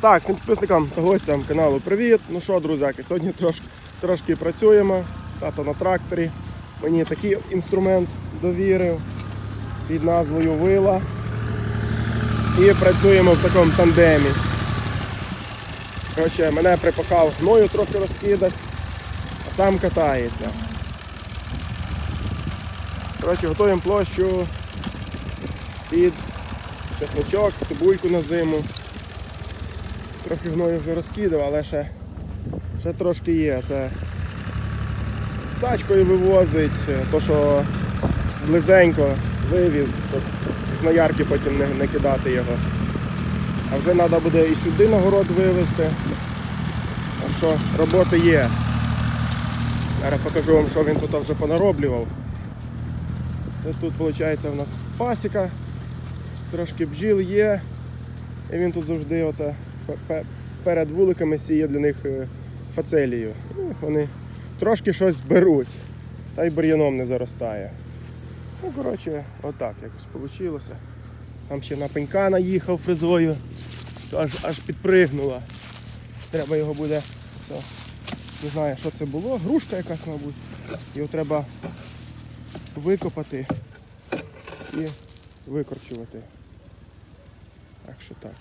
Так, всім підписникам та гостям каналу привіт. Ну що, друзяки, сьогодні трошки, трошки працюємо. Тато на тракторі. Мені такий інструмент довірив під назвою Вила. І працюємо в такому тандемі. Коротше, мене припахав гною трохи розкидати, а сам катається. Коротше, готуємо площу під чесночок, цибульку на зиму. Трохи гною вже розкидав, але ще, ще трошки є. Це тачкою вивозить, е, то що близенько вивіз, на ярки потім не, не кидати його. А вже треба буде і сюди на город вивезти. Так що роботи є. Зараз покажу вам, що він тут вже понароблював. Це тут виходить у нас пасіка, трошки бджіл є. І він тут завжди оце перед вуликами сіє для них е, фацелію. Вони трошки щось беруть, та й бур'яном не заростає. Ну, коротше, отак якось вийшло. Там ще на пенька наїхав фрезою, аж, аж підпригнула. Треба його буде, це, не знаю, що це було, грушка якась, мабуть. Його треба викопати і викорчувати. Так що так.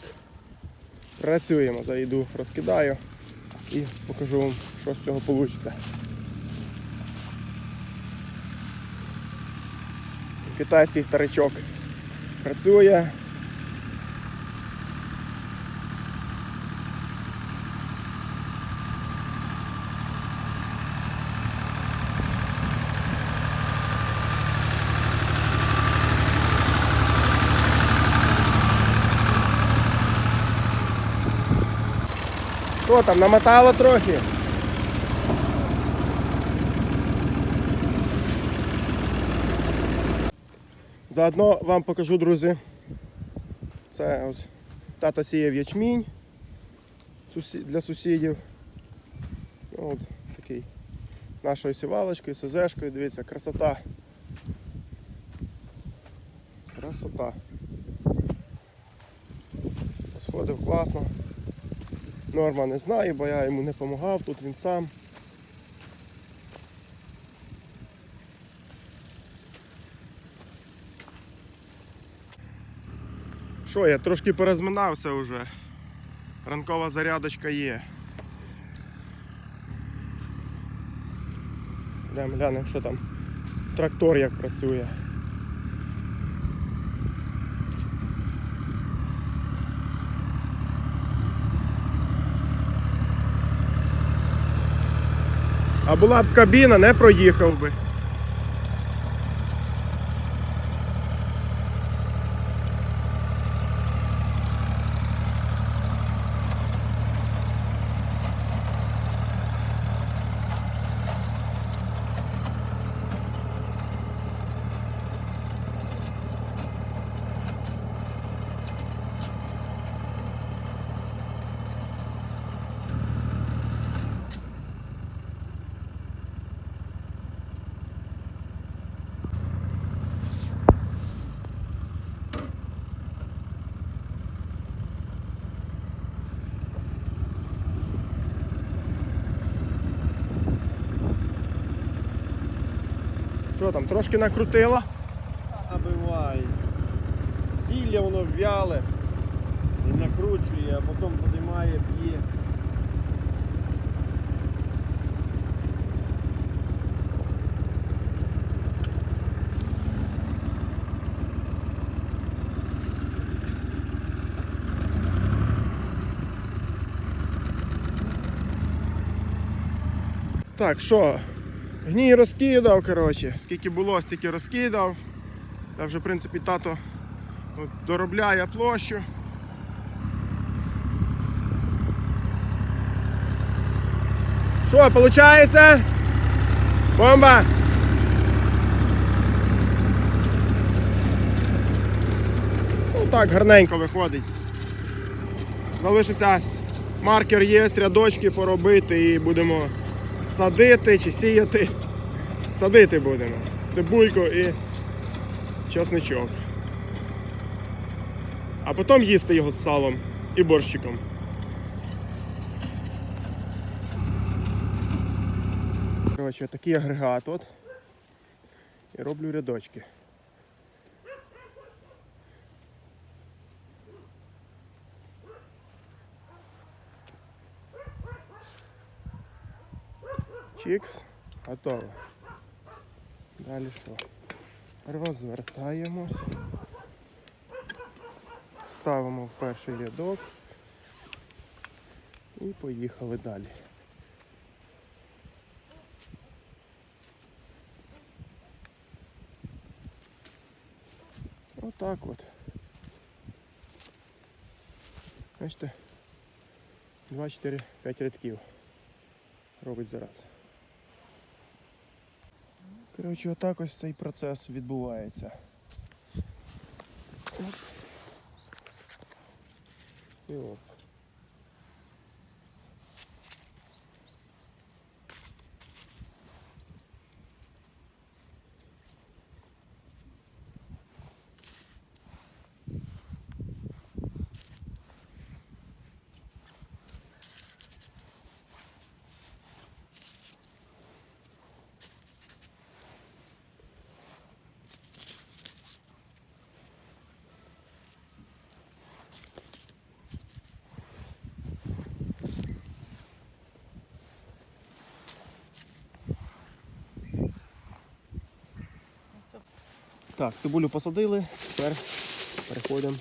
Працюємо, зайду, розкидаю і покажу вам, що з цього вийде. Китайський старичок працює. Що там, намотало трохи? Заодно вам покажу, друзі. Це ось тата сіяв ячмінь для сусідів. Ну, От такий нашою сівалочкою, СЗшкою, дивіться, красота. Красота. Сходив класно. Норма не знає, бо я йому не допомагав, тут він сам. Що, я трошки порозминався вже. Ранкова зарядочка є. Йдемо глянемо, що там трактор як працює. А була б кабіна, не проїхав би. Що там, трошки накрутило? Набиває. Зілля воно вяле і накручує, а потім піднімає, б'є. Так, що? Гній розкидав, коротше. Скільки було, стільки розкидав. Та вже, в принципі, тато доробляє площу. Що, виходить? Бомба! Ну так, гарненько виходить. Залишиться маркер є, рядочки поробити і будемо садити чи сіяти. Садити будемо. Цибульку і часничок. А потім їсти його з салом і борщиком. Коротше, такий агрегат от. І роблю рядочки. Чікс, готово. Далі що? Розвертаємось. Ставимо в перший рядок і поїхали далі. Отак от. Бачите? 2, 4, 5 рядків робить зараз. Коротше, отак ось цей процес відбувається. І оп. Так, цибулю посадили, тепер переходимо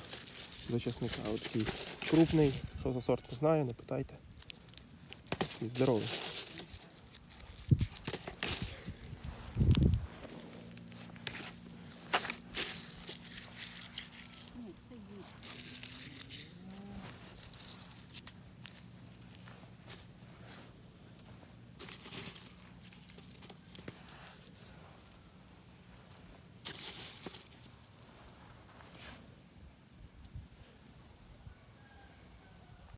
до чесника. От такий крупний, що за сорт не знаю, не питайте. Здоровий.